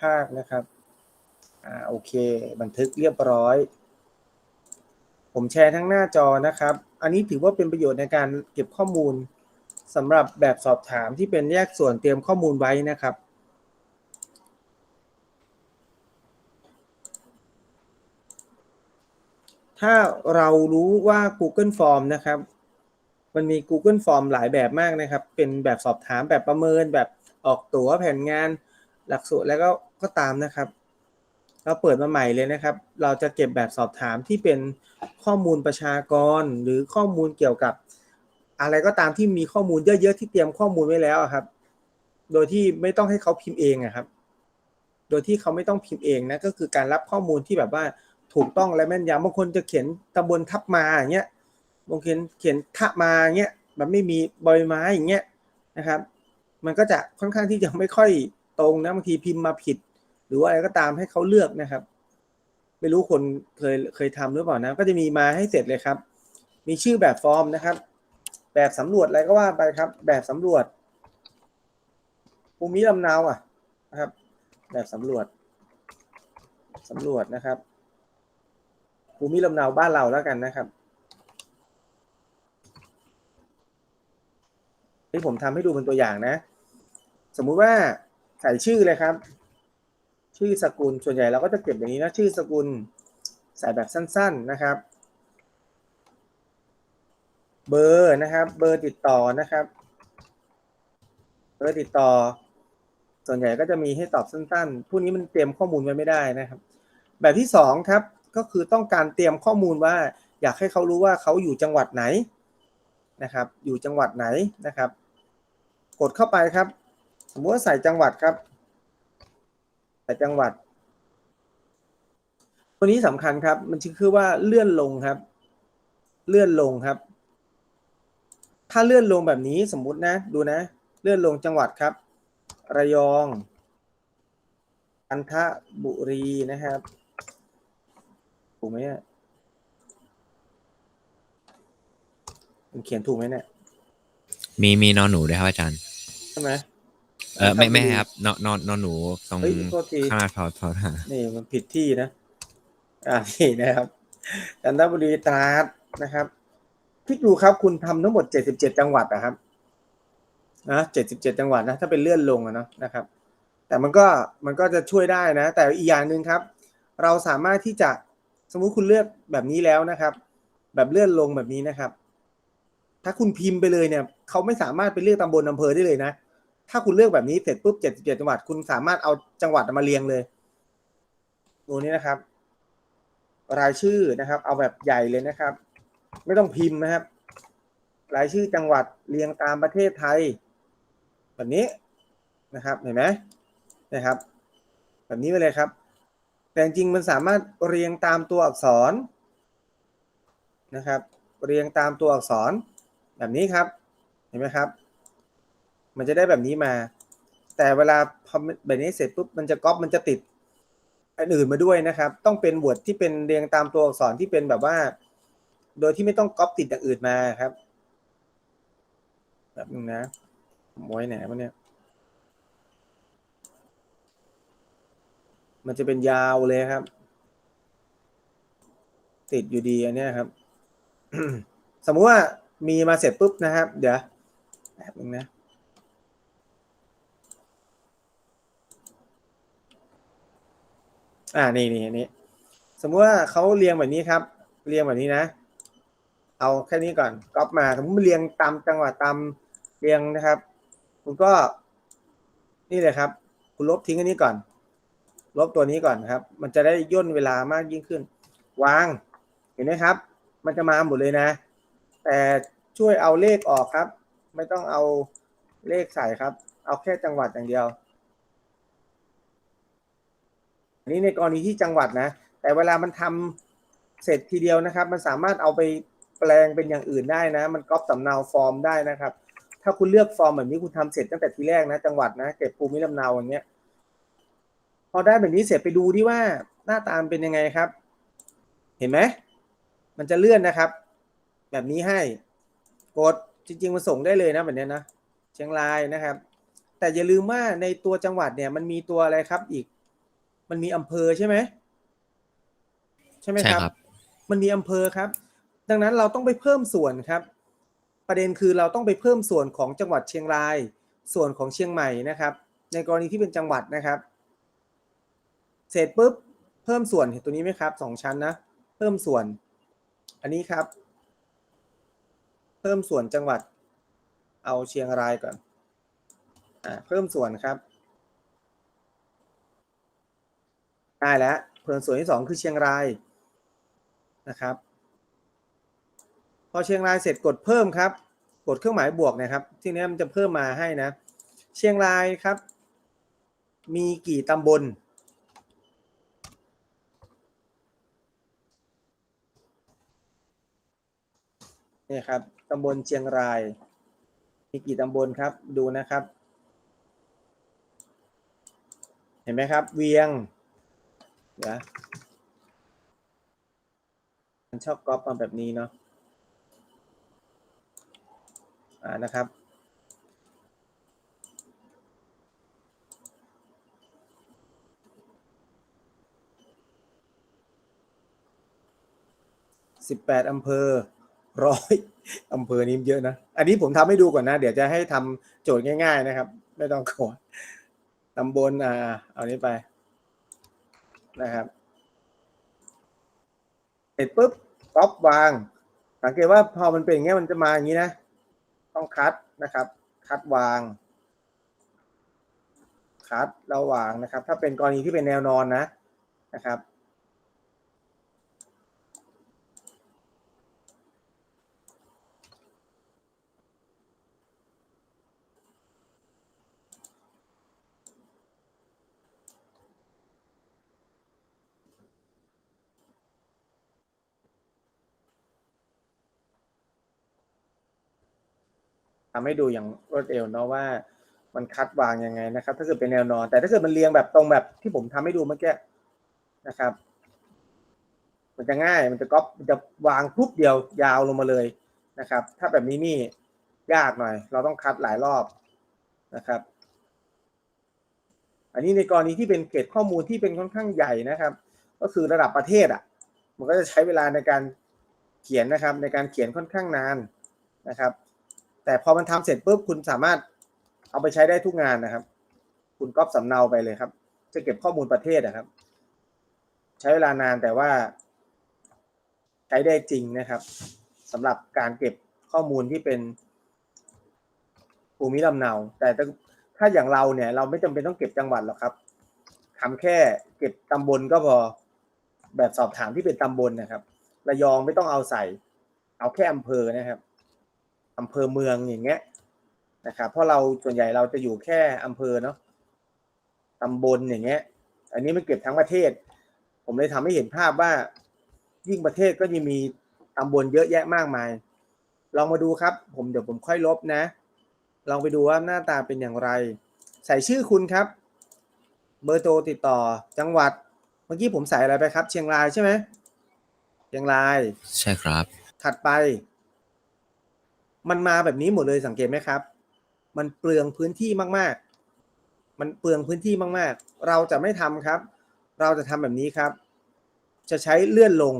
ภาคนะครับอ่าโอเค บันทึกเรียบร้อย ผมแชร์ทั้งหน้าจอนะครับ อันนี้ถือว่าเป็นประโยชน์ในการเก็บข้อมูลสำหรับแบบสอบถามที่เป็นแยกส่วนเตรียมข้อมูลไว้นะครับถ้าเรารู้ว่า Google Form นะครับ มันมี Google Form หลายแบบมากนะครับ เป็นแบบสอบถามแบบประเมินแบบออกตั๋วแผนงาน หลักสูตรแล้วก็ก็ตามนะครับ เราเปิดมาใหม่เลยนะครับ เราจะเก็บแบบสอบถามที่เป็นข้อมูลประชากร หรือข้อมูลเกี่ยวกับ อะไรก็ตามที่มีข้อมูลเยอะๆที่เตรียมข้อมูลไว้แล้วครับ โดยที่ไม่ต้องให้เขาพิมพ์เองอะครับ โดยที่เขาไม่ต้องพิมพ์เองนะก็คือการรับข้อมูลที่แบบว่าถูกต้องและแม่นยำบางคนจะเขียนตำบลทับมาอย่างเงี้ยบางคนเขียนทะมาอย่างเงี้ยแบบไม่มีใบไม้อย่างเงี้ยนะครับ มันก็จะค่อนข้างที่จะไม่ค่อย ตรงนะบางทีพิมพ์มาผิด หรือว่าอะไรก็ตามให้เขาเลือกนะครับ ไม่รู้คนเคยเคยทำหรือเปล่านะ ก็จะมีมาให้เสร็จเลยครับ มีชื่อแบบฟอร์มนะครับ แบบสำรวจอะไรก็ว่าไปครับ แบบสำรวจภูมิลำเนาอะนะครับ แบบสำรวจสำรวจนะครับภูมิลำเนาบ้านเราแล้วกันนะครับที่ผมทำให้ดูเป็นตัวอย่างนะ สมมุติว่า ใส่ชื่อเลยครับ ชื่อสกุลส่วนใหญ่เราก็จะเก็บอย่างนี้นะชื่อสกุลใส่แบบสั้น ๆนะครับ เบอร์นะครับ เบอร์ติดต่อนะครับเบอร์ติดต่อ ส่วนใหญ่ก็จะมีให้ตอบสั้นๆพวกนี้มันเตรียมข้อมูลไว้ไม่ได้นะครับ แบบที่สองครับก็คือต้องการเตรียมข้อมูลว่า อยากให้เขารู้ว่าเขาอยู่จังหวัดไหนนะครับ อยู่จังหวัดไหนนะครับ กดเข้าไปครับ สมมติว่าใส่จังหวัดครับ ใส่จังหวัด ตัวนี้สำคัญครับ มันชื่อว่าเลื่อนลงครับ เลื่อนลงครับ ถ้าเลื่อนลงแบบนี้สมมุตินะ ดูนะ เลื่อนลงจังหวัดครับ ระยองจันทบุรีนะครับถูกไหมเนี่ยผมเขียนถูกไหมเนี่ย มีมีนอนหนูด้วยครับอาจารย์ ใช่ไหมเออไม่ครับไม่ครับนอนนอนนอนหนูตรงเฮ้ยโทษที ข้างหน้าทอทอทอนี่มันผิดที่นะ อ่านี่นะครับจันทบุรีตราดนะครับคิดดูครับคุณทำทั้งหมดเจ็ดสิบเจ็ดจังหวัดนะครับนะเจ็ดสิบเจ็ดจังหวัดนะ ถ้าเป็นเลื่อนลงอะเนาะนะครับ แต่มันก็มันก็จะช่วยได้นะ แต่อีกอย่างหนึ่งครับ เราสามารถที่จะสมมุติคุณเลือกแบบนี้แล้วนะครับ แบบเลื่อนลงแบบนี้นะครับ ถ้าคุณพิมพ์ไปเลยเนี่ย เขาไม่สามารถไปเลือกตำบลอำเภอได้เลยนะ ถ้าคุณเลือกแบบนี้เสร็จปุ๊บเจ็ดสิบเจ็ดจังหวัดคุณสามารถเอาจังหวัดมาเรียงเลยดูนี้นะครับ รายชื่อนะครับ เอาแบบใหญ่เลยนะครับ ไม่ต้องพิมพ์นะครับ รายชื่อจังหวัดเรียงตามประเทศไทย แบบนี้นะครับเห็นไหมนะครับ แบบนี้ไปเลยครับ แต่จริงมันสามารถเรียงตามตัวอักษรนะครับ เรียงตามตัวอักษร แบบนี้ครับ เห็นไหมครับ มันจะได้แบบนี้มา แต่เวลาพอแบบนี้เสร็จปุ๊บมันจะก๊อปมันจะติดอันอื่นมาด้วยนะครับ ต้องเป็นบทที่เป็นเรียงตามตัวอักษรที่เป็นแบบว่า โดยที่ไม่ต้องก๊อปติดอย่างอื่นมาครับแบบนึงนะมไว้ไหนวะเนี่ย มันจะเป็นยาวเลยครับ ติดอยู่ดีอันเนี้ยครับ สมมุติว่ามีมาเสร็จปุ๊บนะครับ เดี๋ยวแบบนึงนะ อ่านี่นี่อันนี้สมมุติว่าเขาเรียงแบบนี้ครับ เรียงแบบนี้นะ เอาแค่นี้ก่อนก๊อปมาสมมติเรียงตามจังหวะตามเรียงนะครับ คุณก็ นี่เลยครับ คุณลบทิ้งอันนี้ก่อน ลบตัวนี้ก่อนครับ มันจะได้ย่นเวลามากยิ่งขึ้น วาง เห็นไหมครับ มันจะมาหมดเลยนะ แต่ช่วยเอาเลขออกครับ ไม่ต้องเอาเลขใส่ครับ เอาแค่จังหวัดอย่างเดียว อันนี้ในกรณีที่จังหวัดนะ แต่เวลามันทำเสร็จทีเดียวนะครับ มันสามารถเอาไปแปลงเป็นอย่างอื่นได้นะ มันก๊อปสำเนาฟอร์มได้นะครับ ถ้าคุณเลือกฟอร์มแบบนี้คุณทำเสร็จตั้งแต่ทีแรกนะ จังหวัดนะเก็บภูมิลำเนาอย่างเงี้ย พอได้แบบนี้เสร็จไปดูที่ว่าหน้าตามเป็นยังไงครับ เห็นไหมมันจะเลื่อนนะครับ แบบนี้ให้กดจริงๆมันส่งได้เลยนะแบบนี้นะเชียงรายนะครับ แต่อย่าลืมว่าในตัวจังหวัดเนี่ยมันมีตัวอะไรครับอีก มันมีอำเภอใช่ไหมใช่ไหมใช่ครับครับ มันมีอำเภอครับ ดังนั้นเราต้องไปเพิ่มส่วนครับ ประเด็นคือเราต้องไปเพิ่มส่วนของจังหวัดเชียงราย ส่วนของเชียงใหม่นะครับ ในกรณีที่เป็นจังหวัดนะครับ เสร็จปุ๊บเพิ่มส่วนเห็นตัวนี้ไหมครับสองชั้นนะเพิ่มส่วน อันนี้ครับ เพิ่มส่วนจังหวัด เอาเชียงรายก่อนอ่าเพิ่มส่วนครับ ได้แล้วเพิ่มส่วนที่สองคือเชียงรายนะครับ พอเชียงรายเสร็จกดเพิ่มครับ กดเครื่องหมายบวกนะครับ ทีนี้มันจะเพิ่มมาให้นะ เชียงรายครับ มีกี่ตำบล นี่ครับตำบลเชียงราย มีกี่ตำบลครับ ดูนะครับ เห็นไหมครับ เวียง เดี๋ยวมันชอบก๊อปมาแบบนี้เนาะอ่านะครับ สิบแปดอำเภอร้อยอำเภอนี้เยอะนะ อันนี้ผมทำให้ดูก่อนนะ เดี๋ยวจะให้ทำโจทย์ง่าย ๆ นะครับ ไม่ต้องกลัวตำบลอ่า เอานี้ไป นะครับเสร็จปุ๊บป๊อปวาง สังเกตว่าพอมันเป็นอย่างเงี้ยมันจะมาอย่างนี้นะ ต้องคัดนะครับ คัดวาง คัดระหว่างนะครับ ถ้าเป็นกรณีที่เป็นแนวนอนนะนะครับ ทำให้ดูอย่างรวดเร็วเนาะว่ามันคัดวางยังไงนะครับ ถ้าเกิดเป็นแนวนอน แต่ถ้าเกิดมันเรียงแบบตรงแบบที่ผมทำให้ดูเมื่อกี้นะครับ มันจะง่ายมันจะก๊อปมันจะวางปุ๊บเดียวยาวลงมาเลยนะครับ ถ้าแบบนี้นี่ยากหน่อย เราต้องคัดหลายรอบนะครับ อันนี้ในกรณีที่เป็นเกตข้อมูลที่เป็นค่อนข้างใหญ่นะครับ ก็คือระดับประเทศอะ มันก็จะใช้เวลาในการเขียนนะครับ ในการเขียนค่อนข้างนานนะครับ แต่พอมันทำเสร็จปุ๊บคุณสามารถเอาไปใช้ได้ทุกงานนะครับ คุณก๊อปสำเนาไปเลยครับ จะเก็บข้อมูลประเทศนะครับ ใช้เวลานานแต่ว่า ใช้ได้จริงนะครับสำหรับการเก็บข้อมูลที่เป็นภูมิลำเนา แต่ถ้าถ้าอย่างเราเนี่ย เราไม่จำเป็นต้องเก็บจังหวัดหรอกครับทำแค่เก็บตำบลก็พอแบบสอบถามที่เป็นตำบลนะครับ ระยองไม่ต้องเอาใส่ เอาแค่อำเภอนะครับ อำเภอเมืองอย่างเงี้ยนะครับเพราะเราส่วนใหญ่เราจะอยู่แค่อำเภอเนาะตำบลอย่างเงี้ย อันนี้มันเก็บทั้งประเทศ ผมเลยทำให้เห็นภาพว่า ยิ่งประเทศก็ยังมีตำบลเยอะแยะมากมาย ลองมาดูครับ ผมเดี๋ยวผมค่อยลบนะ ลองไปดูว่าหน้าตาเป็นอย่างไร ใส่ชื่อคุณครับ เบอร์โทรติดต่อจังหวัด เมื่อกี้ผมใส่อะไรไปครับ เชียงรายใช่ไหมเชียงราย ใช่ครับ ถัดไป มันมาแบบนี้หมดเลยสังเกตไหมครับ มันเปลืองพื้นที่มาก ๆ มันเปลืองพื้นที่มาก ๆ เราจะไม่ทำครับ เราจะทำแบบนี้ครับ จะใช้เลื่อนลง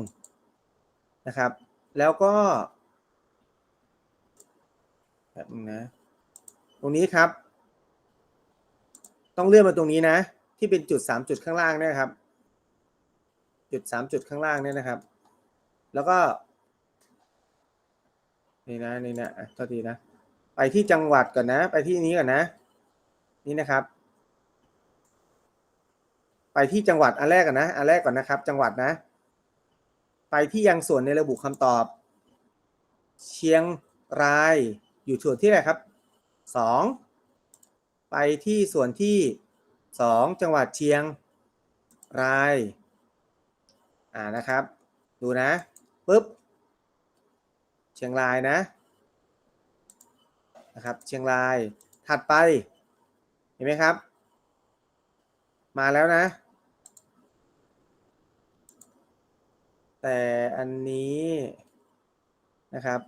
นะครับ แล้วก็แบบนึงนะตรงนี้ครับ ต้องเลื่อนมาตรงนี้นะ ที่เป็นจุดสามจุดข้างล่างเนี่ยครับ จุดสามจุดข้างล่างเนี่ยนะครับ แล้วก็ นี่นะนี่นะอะโทษทีนะ ไปที่จังหวัดก่อนนะ ไปที่นี้ก่อนนะ นี่นะครับ ไปที่จังหวัดอันแรกก่อนนะอันแรกก่อนนะครับ จังหวัดนะ ไปที่ยังส่วนในระบุคำตอบ เชียงรายอยู่ส่วนที่ไหนครับสองไปที่ส่วนที่สองจังหวัดเชียงราย อ่านะครับ ดูนะปุ๊บ เชียงรายนะนะครับเชียงรายถัดไปเห็นไหมครับ มาแล้วนะ แต่อันนี้นะครับ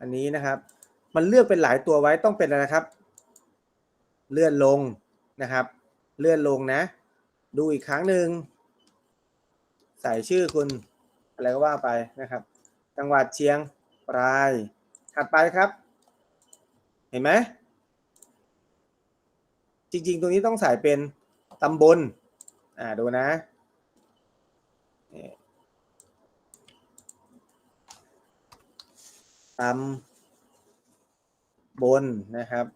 อันนี้นะครับ มันเลือกเป็นหลายตัวไว้ต้องเป็นอะไรนะครับ เลื่อนลงนะครับ เลื่อนลงนะ ดูอีกครั้งหนึ่งใส่ชื่อคุณอะไรก็ว่าไปนะครับ จังหวัดเชียงราย ถัดไปครับ เห็นไหม จริง ๆ ตรงนี้ต้องใส่เป็นตำบล อ่า ดูนะ ตำบลนะครับ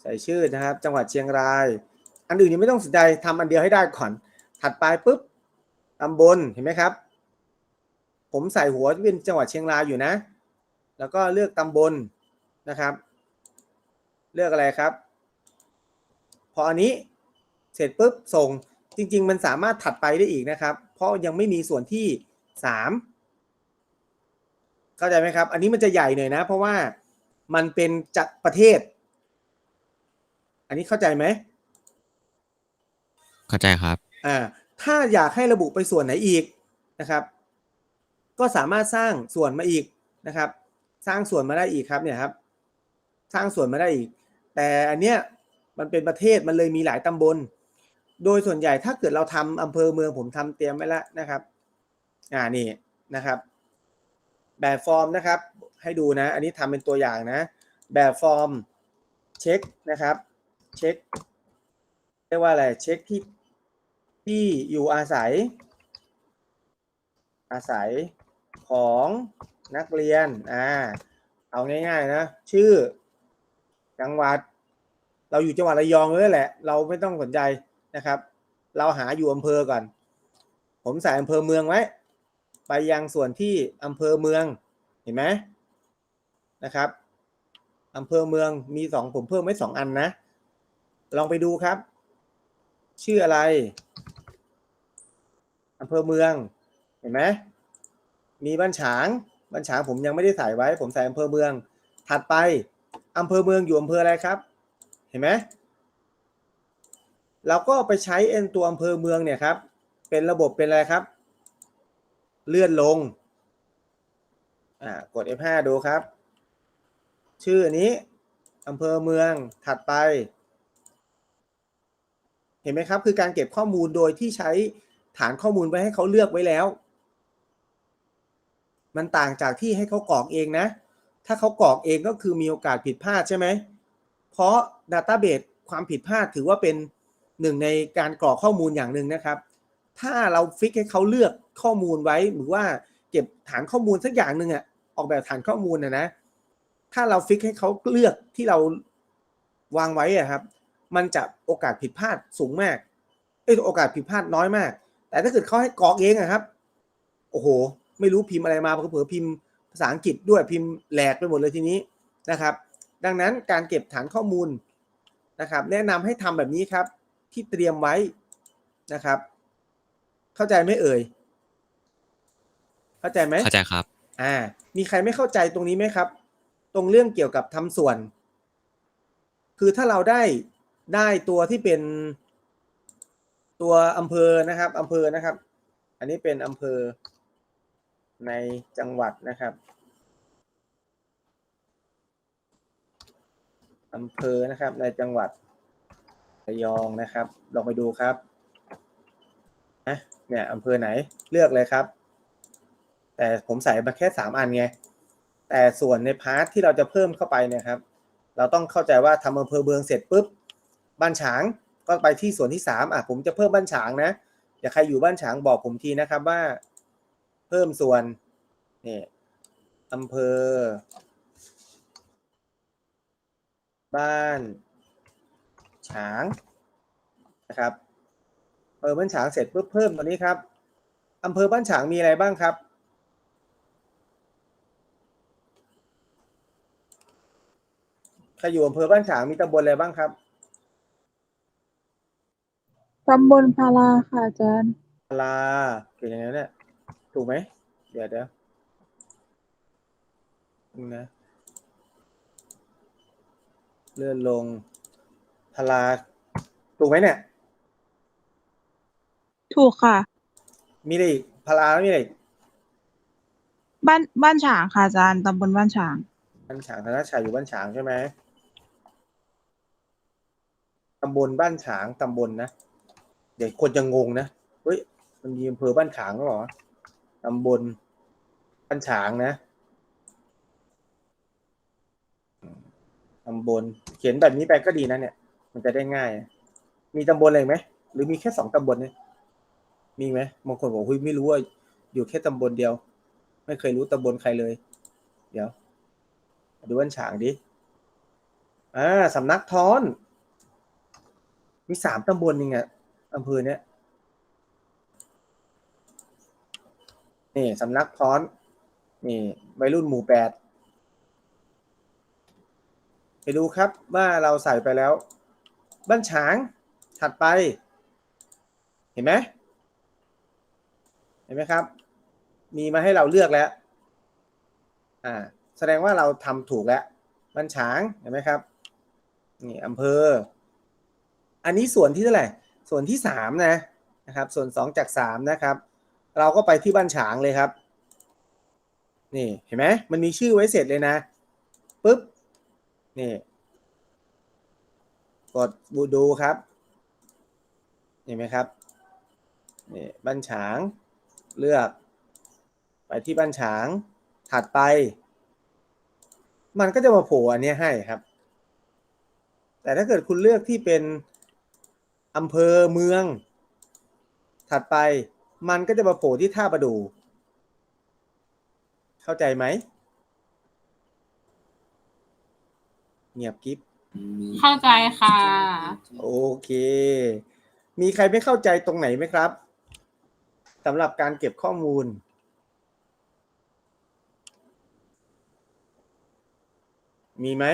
ใส่ชื่อนะครับ จังหวัดเชียงราย อันอื่นยังไม่ต้องสนใจทำอันเดียวให้ได้ก่อน ถัดไปปุ๊บ ตำบลเห็นไหมครับ ผมใส่หัวที่เป็นจังหวัดเชียงรายอยู่นะ แล้วก็เลือกตำบลนะครับ เลือกอะไรครับ พออันนี้เสร็จปุ๊บส่งจริง ๆ มันสามารถถัดไปได้อีกนะครับ เพราะยังไม่มีส่วนที่สามเข้าใจไหมครับ อันนี้มันจะใหญ่หน่อยนะ เพราะว่ามันเป็นจากประเทศ อันนี้เข้าใจไหม เข้าใจครับ อ่า ถ้าอยากให้ระบุไปส่วนไหนอีกนะครับ ก็สามารถสร้างส่วนมาอีกนะครับ สร้างส่วนมาได้อีกครับเนี่ยครับ สร้างส่วนมาได้อีก แต่อันเนี้ยมันเป็นประเทศมันเลยมีหลายตำบล โดยส่วนใหญ่ถ้าเกิดเราทำอำเภอเมืองผมทำเตรียมไว้แล้วนะครับ อ่านี่นะครับ แบบฟอร์มนะครับ ให้ดูนะ อันนี้ทำเป็นตัวอย่างนะ แบบฟอร์มเช็คนะครับ เช็คเรียกว่าอะไรเช็คที่ ที่อยู่อาศัย อาศัยของนักเรียน อ่า เอาง่าย ๆ นะ ชื่อ จังหวัด เราอยู่จังหวัดระยองเลยแหละ เราไม่ต้องสนใจนะครับ เราหาอยู่อำเภอก่อน ผมใส่อำเภอเมืองไว้ ไปยังส่วนที่อำเภอเมือง เห็นไหมนะครับอำเภอเมืองมีสองผมเพิ่มไว้สองอันนะ ลองไปดูครับ ชื่ออะไร อำเภอเมือง เห็นไหมมีบ้านฉาง บ้านฉางผมยังไม่ได้ใส่ไว้ ผมใส่อำเภอเมือง ถัดไปอำเภอเมืองอยู่อำเภออะไรครับ เห็นไหมเราก็ไปใช้เอ็นตัวอำเภอเมืองเนี่ยครับ เป็นระบบเป็นอะไรครับ เลื่อนลง อ่ากด F5 ดูครับ ชื่ออนี้อำเภอเมืองถัดไป เห็นไหมครับ คือการเก็บข้อมูลโดยที่ใช้ ฐานข้อมูลไว้ให้เขาเลือกไว้แล้ว มันต่างจากที่ให้เขากรอกเองนะ ถ้าเขากรอกเองก็คือมีโอกาสผิดพลาดใช่ไหม เพราะ Database ความผิดพลาดถือว่าเป็นหนึ่งในการกรอกข้อมูลอย่างหนึ่งนะครับ ถ้าเราฟิกให้เขาเลือกข้อมูลไว้หรือว่าเก็บฐานข้อมูลสักอย่างหนึ่งอะออกแบบฐานข้อมูลนะนะ ถ้าเราฟิกให้เขาเลือกที่เราวางไว้อะครับ มันจะโอกาสผิดพลาดสูงมากเอยโอกาสผิดพลาดน้อยมาก แต่ถ้าเกิดเขาให้กรอกเองอะครับ โอ้โห ไม่รู้พิมพ์อะไรมาเผลอๆพิมพ์ภาษาอังกฤษด้วยพิมพ์แหลกไปหมดเลยทีนี้นะครับ ดังนั้นการเก็บฐานข้อมูลนะครับ แนะนำให้ทำแบบนี้ครับ ที่เตรียมไว้นะครับ เข้าใจไหมเอ่ย เข้าใจไหมเข้าใจครับ อ่า มีใครไม่เข้าใจตรงนี้ไหมครับ ตรงเรื่องเกี่ยวกับทำส่วน คือถ้าเราได้ได้ตัวที่เป็น ตัวอำเภอนะครับอำเภอนะครับ อันนี้เป็นอำเภอในจังหวัดนะครับอำเภอนะครับในจังหวัดระยองนะครับ ลองไปดูครับนะเนี่ยอำเภอไหนเลือกเลยครับ แต่ผมใส่มาแค่สามอันไง แต่ส่วนในพาร์ทที่เราจะเพิ่มเข้าไปเนี่ยครับ เราต้องเข้าใจว่าทำอำเภอเมืองเสร็จปุ๊บ บ้านฉาง ก็ไปที่ส่วนที่สามอะผมจะเพิ่มบ้านฉางนะอย่าใครอยู่บ้านฉางบอกผมทีนะครับว่า เพิ่มส่วนนี่อำเภอ บ้านฉางนะครับอำเภอบ้านฉางเสร็จปุ๊บเพิ่มตัวนี้ครับอำเภอบ้านฉางมีอะไรบ้างครับใครอยู่อำเภอบ้านฉางมีตำบลอะไรบ้างครับ ตำบลพาราค่ะอาจารย์ลาเขียนยังไงเนี่ยถูกไหมเดี๋ยวเดี๋ยวนึงนะเลื่อนลงพลาถูกไหมเนี่ย ถูกค่ะ มีอะไรอีกพลาแล้วมีอะไรอีกบ้านบ้านฉางค่ะอาจารย์ตำบลบ้านฉาง บ้านฉางธนชัยอยู่บ้านฉางใช่ไหมตำบลบ้านฉางตำบลนะ เดี๋ยวคนจะงงนะเฮ้ยมันมีอำเภอบ้านฉางแล้วหรอตำบลบ้านฉางนะตำบลเขียนแบบนี้ไปก็ดีนะเนี่ย มันจะได้ง่าย มีตำบลอะไรไหมหรือมีแค่สองตำบลเนี่ยมีไหมบางคนบอกเฮ้ยไม่รู้ว่าอยู่แค่ตำบลเดียว ไม่เคยรู้ตำบลใครเลย เดี๋ยวดูบ้านฉางดิอ่าสำนักท้อน มีสามตำบลยังไง อำเภอเนี้ยนี่สำนักท้อนนี่วัยรุ่นหมู่แปดไปดูครับว่าเราใส่ไปแล้ว บ้านฉางถัดไป เห็นไหมเห็นไหมครับ มีมาให้เราเลือกแล้ว อ่า แสดงว่าเราทำถูกแล้วบ้านฉางเห็นไหมครับนี่อำเภอ อันนี้ส่วนที่เท่าไหร่ ส่วนที่สามนะนะครับ ส่วนสองจากสามนะครับ เราก็ไปที่บ้านฉางเลยครับ นี่เห็นไหมมันมีชื่อไว้เสร็จเลยนะปุ๊บนี่กดบูดูครับเห็นไหมครับนี่บ้านฉางเลือก ไปที่บ้านฉางถัดไป มันก็จะมาโผล่อันนี้ให้ครับ แต่ถ้าเกิดคุณเลือกที่เป็น อำเภอเมือง ถัดไปมันก็จะมาโผล่ที่ท่าประดู เข้าใจไหมเงียบกิ๊บเข้าใจค่ะ โอเค มีใครไม่เข้าใจตรงไหนไหมครับสำหรับการเก็บข้อมูล มีไหม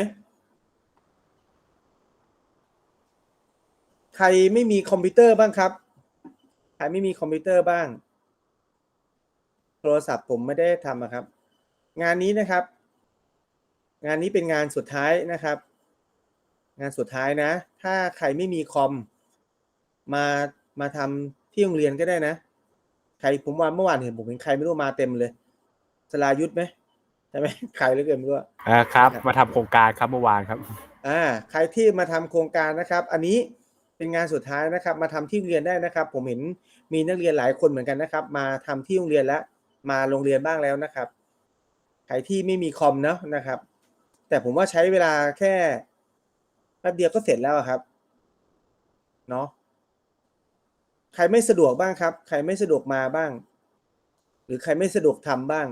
ใครไม่มีคอมพิวเตอร์บ้างครับ ใครไม่มีคอมพิวเตอร์บ้าง โทรศัพท์ผมไม่ได้ทำอะครับ งานนี้นะครับ งานนี้เป็นงานสุดท้ายนะครับ งานสุดท้ายนะ ถ้าใครไม่มีคอม มามาทำที่โรงเรียนก็ได้นะ ใครผมว่าเมื่อวานเห็นผมเห็นใครไม่รู้มาเต็มเลยสลายุทธไหมใช่ไหมใครเหลือเกินไม่รู้อะอ่าครับ มาทำโครงการครับเมื่อวานครับ อ่า ใครที่มาทำโครงการนะครับ อันนี้ เป็นงานสุดท้ายนะครับ มาทำที่โรงเรียนได้นะครับ ผมเห็นมีนักเรียนหลายคนเหมือนกันนะครับ มาทำที่โรงเรียนแล้วมาโรงเรียนบ้างแล้วนะครับใครที่ไม่มีคอมเนาะนะครับ แต่ผมว่าใช้เวลาแค่แป๊บเดียวก็เสร็จแล้วครับเนาะใครไม่สะดวกบ้างครับ ใครไม่สะดวกมาบ้าง หรือใครไม่สะดวกทำบ้าง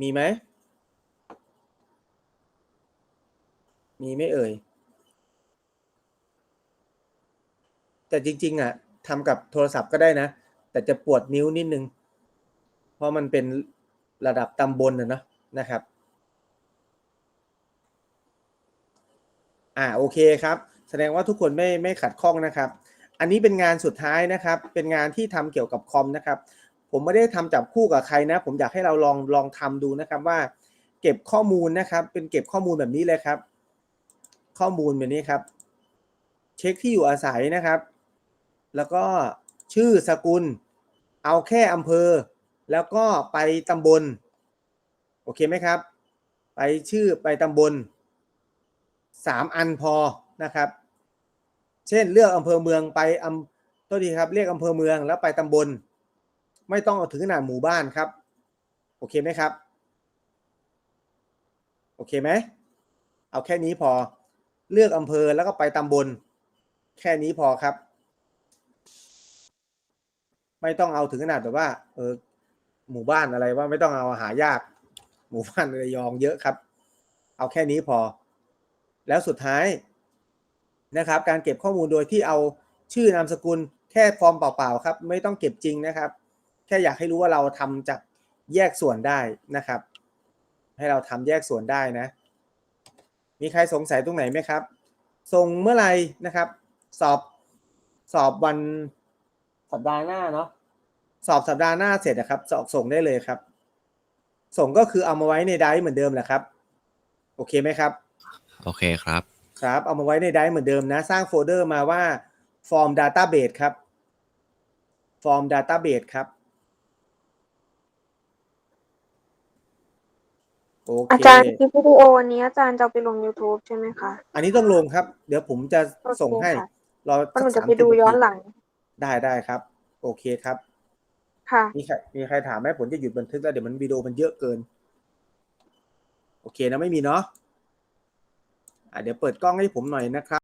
มีไหมมีไม่เอ่ย แต่จริง ๆ อะทำกับโทรศัพท์ก็ได้นะ แต่จะปวดนิ้วนิดนึง เพราะมันเป็นระดับตำบลนะเนะนะครับ อ่าโอเคครับ แสดงว่าทุกคนไม่ไม่ขัดข้องนะครับ อันนี้เป็นงานสุดท้ายนะครับ เป็นงานที่ทำเกี่ยวกับคอมนะครับ ผมไม่ได้ทำจับคู่กับใครนะ ผมอยากให้เราลองลองทำดูนะครับว่า เก็บข้อมูลนะครับ เป็นเก็บข้อมูลแบบนี้เลยครับ ข้อมูลแบบนี้ครับ เช็คที่อยู่อาศัยนะครับ แล้วก็ชื่อสกุล เอาแค่อำเภอ แล้วก็ไปตำบล โอเคไหมครับ ไปชื่อไปตำบลสามอันพอนะครับ เช่นเลือกอำเภอเมืองไปอำตัวดีครับเรียกอำเภอเมืองแล้วไปตำบล ไม่ต้องเอาถึงขนาดหมู่บ้านครับ โอเคไหมครับโอเคไหม เอาแค่นี้พอ เลือกอำเภอแล้วก็ไปตำบล แค่นี้พอครับ ไม่ต้องเอาถึงขนาดแบบว่า เออ หมู่บ้านอะไรว่าไม่ต้องเอาหายาก หมู่บ้านระยองเยอะครับ เอาแค่นี้พอ แล้วสุดท้ายนะครับ การเก็บข้อมูลโดยที่เอาชื่อนามสกุลแค่ฟอร์มเปล่าๆครับ ไม่ต้องเก็บจริงนะครับ แค่อยากให้รู้ว่าเราทำจากแยกส่วนได้นะครับ ให้เราทำแยกส่วนได้นะ มีใครสงสัยตรงไหนไหมครับส่งเมื่อไหร่นะครับ สอบสอบวัน สัปดาห์หน้าเนาะสอบสัปดาห์หน้าเสร็จนะครับสอบส่งได้เลยครับ ส่งก็คือเอามาไว้ในไดร์เหมือนเดิมแหละครับ โอเคไหมครับ โอเคครับ ครับ เอามาไว้ในไดร์เหมือนเดิมนะ สร้างโฟลเดอร์มาว่า form database ครับ form database ครับโอเคอาจารย์คลิปวิดีโออันนี้อาจารย์จะเอาไปลง YouTube ใช่ไหมคะ อันนี้ต้องลงครับ เดี๋ยวผมจะโอเคส่งให้ค่ะรอเพราะหนูสัจะกไปดู30ย้อนหลัง ได้ได้ครับ โอเคครับ ค่ะ มีใครมีใครถามไหมผมจะหยุดบันทึกแล้วเดี๋ยวมันวิดีโอมันเยอะเกิน โอเคนะไม่มีเนาะอะเดี๋ยวเปิดกล้องให้ผมหน่อยนะครับ